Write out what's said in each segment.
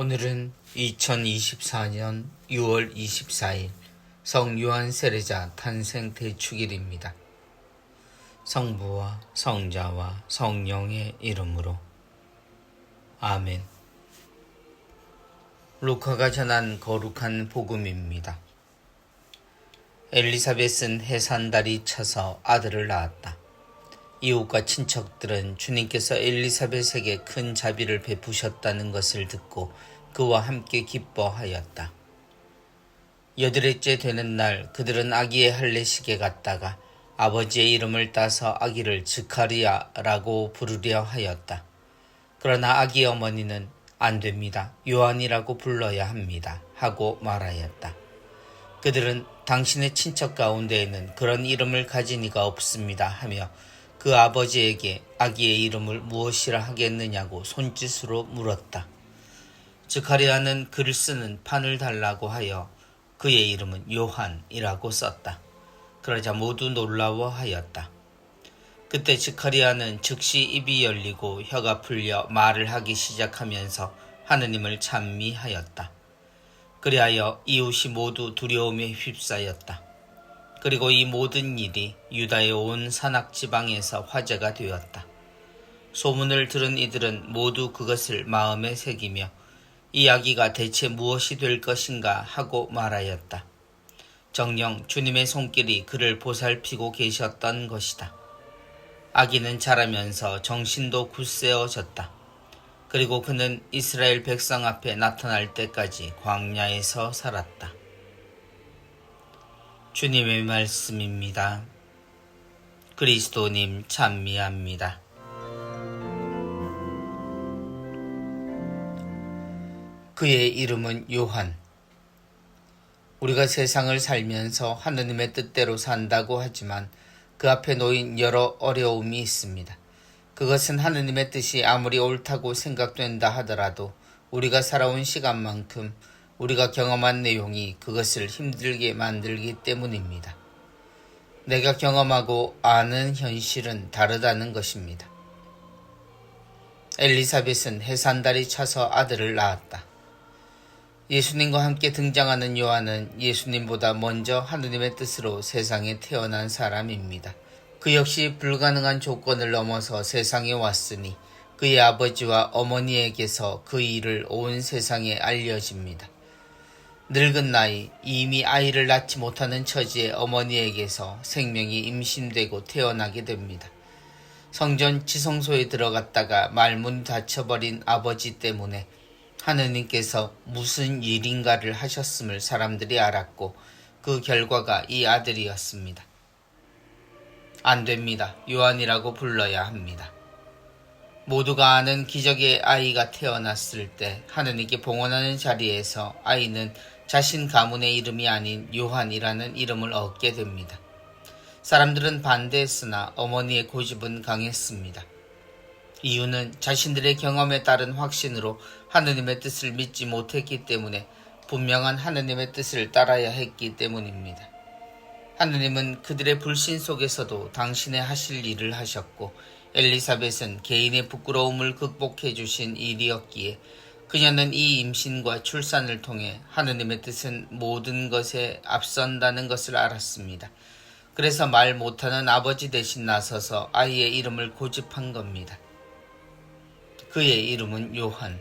오늘은 2024년 6월 24일 성 요한 세례자 탄생 대축일입니다. 성부와 성자와 성령의 이름으로 아멘. 루카가 전한 거룩한 복음입니다. 엘리사벳은 해산달이 차서 아들을 낳았다. 이웃과 친척들은 주님께서 엘리사벳에게 큰 자비를 베푸셨다는 것을 듣고 그와 함께 기뻐하였다. 여드레째 되는 날 그들은 아기의 할례식에 갔다가 아버지의 이름을 따서 아기를 즈카리아라고 부르려 하였다. 그러나 아기 어머니는 안 됩니다. 요한이라고 불러야 합니다. 하고 말하였다. 그들은 당신의 친척 가운데에는 그런 이름을 가진 이가 없습니다. 하며 그 아버지에게 아기의 이름을 무엇이라 하겠느냐고 손짓으로 물었다. 즈카리아는 글을 쓰는 판을 달라고 하여 그의 이름은 요한이라고 썼다. 그러자 모두 놀라워하였다. 그때 즈카리아는 즉시 입이 열리고 혀가 풀려 말을 하기 시작하면서 하느님을 찬미하였다. 그리하여 이웃이 모두 두려움에 휩싸였다. 그리고 이 모든 일이 유다의 온 산악 지방에서 화제가 되었다. 소문을 들은 이들은 모두 그것을 마음에 새기며 이 아기가 대체 무엇이 될 것인가 하고 말하였다. 정령 주님의 손길이 그를 보살피고 계셨던 것이다. 아기는 자라면서 정신도 굳세어졌다. 그리고 그는 이스라엘 백성 앞에 나타날 때까지 광야에서 살았다. 주님의 말씀입니다. 그리스도님 찬미합니다. 그의 이름은 요한. 우리가 세상을 살면서 하느님의 뜻대로 산다고 하지만 그 앞에 놓인 여러 어려움이 있습니다. 그것은 하느님의 뜻이 아무리 옳다고 생각된다 하더라도 우리가 살아온 시간만큼 우리가 경험한 내용이 그것을 힘들게 만들기 때문입니다. 내가 경험하고 아는 현실은 다르다는 것입니다. 엘리사벳은 해산달이 차서 아들을 낳았다. 예수님과 함께 등장하는 요한은 예수님보다 먼저 하느님의 뜻으로 세상에 태어난 사람입니다. 그 역시 불가능한 조건을 넘어서 세상에 왔으니 그의 아버지와 어머니에게서 그 일을 온 세상에 알려집니다. 늙은 나이, 이미 아이를 낳지 못하는 처지의 어머니에게서 생명이 임신되고 태어나게 됩니다. 성전 지성소에 들어갔다가 말문이 닫혀버린 아버지 때문에 하느님께서 무슨 일인가를 하셨음을 사람들이 알았고 그 결과가 이 아들이었습니다. 안 됩니다. 요한이라고 불러야 합니다. 모두가 아는 기적의 아이가 태어났을 때 하느님께 봉헌하는 자리에서 아이는 자신 가문의 이름이 아닌 요한이라는 이름을 얻게 됩니다. 사람들은 반대했으나 어머니의 고집은 강했습니다. 이유는 자신들의 경험에 따른 확신으로 하느님의 뜻을 믿지 못했기 때문에 분명한 하느님의 뜻을 따라야 했기 때문입니다. 하느님은 그들의 불신 속에서도 당신의 하실 일을 하셨고 엘리사벳은 개인의 부끄러움을 극복해 주신 일이었기에 그녀는 이 임신과 출산을 통해 하느님의 뜻은 모든 것에 앞선다는 것을 알았습니다. 그래서 말 못하는 아버지 대신 나서서 아이의 이름을 고집한 겁니다. 그의 이름은 요한.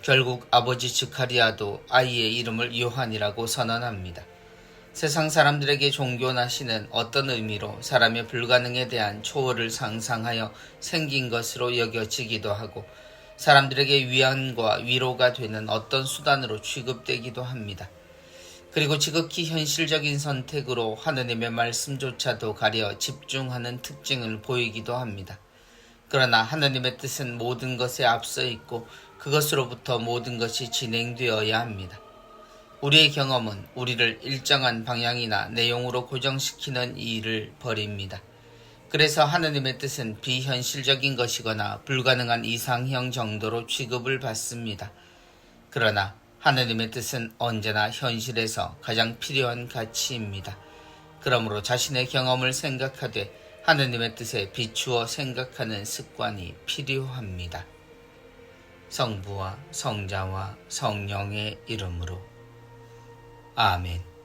결국 아버지 즈카리아도 아이의 이름을 요한이라고 선언합니다. 세상 사람들에게 종교나 신은 어떤 의미로 사람의 불가능에 대한 초월을 상상하여 생긴 것으로 여겨지기도 하고 사람들에게 위안과 위로가 되는 어떤 수단으로 취급되기도 합니다. 그리고 지극히 현실적인 선택으로 하느님의 말씀조차도 가려 집중하는 특징을 보이기도 합니다. 그러나 하느님의 뜻은 모든 것에 앞서 있고 그것으로부터 모든 것이 진행되어야 합니다. 우리의 경험은 우리를 일정한 방향이나 내용으로 고정시키는 일을 벌입니다. 그래서 하느님의 뜻은 비현실적인 것이거나 불가능한 이상형 정도로 취급을 받습니다. 그러나 하느님의 뜻은 언제나 현실에서 가장 필요한 가치입니다. 그러므로 자신의 경험을 생각하되 하느님의 뜻에 비추어 생각하는 습관이 필요합니다. 성부와 성자와 성령의 이름으로 아멘.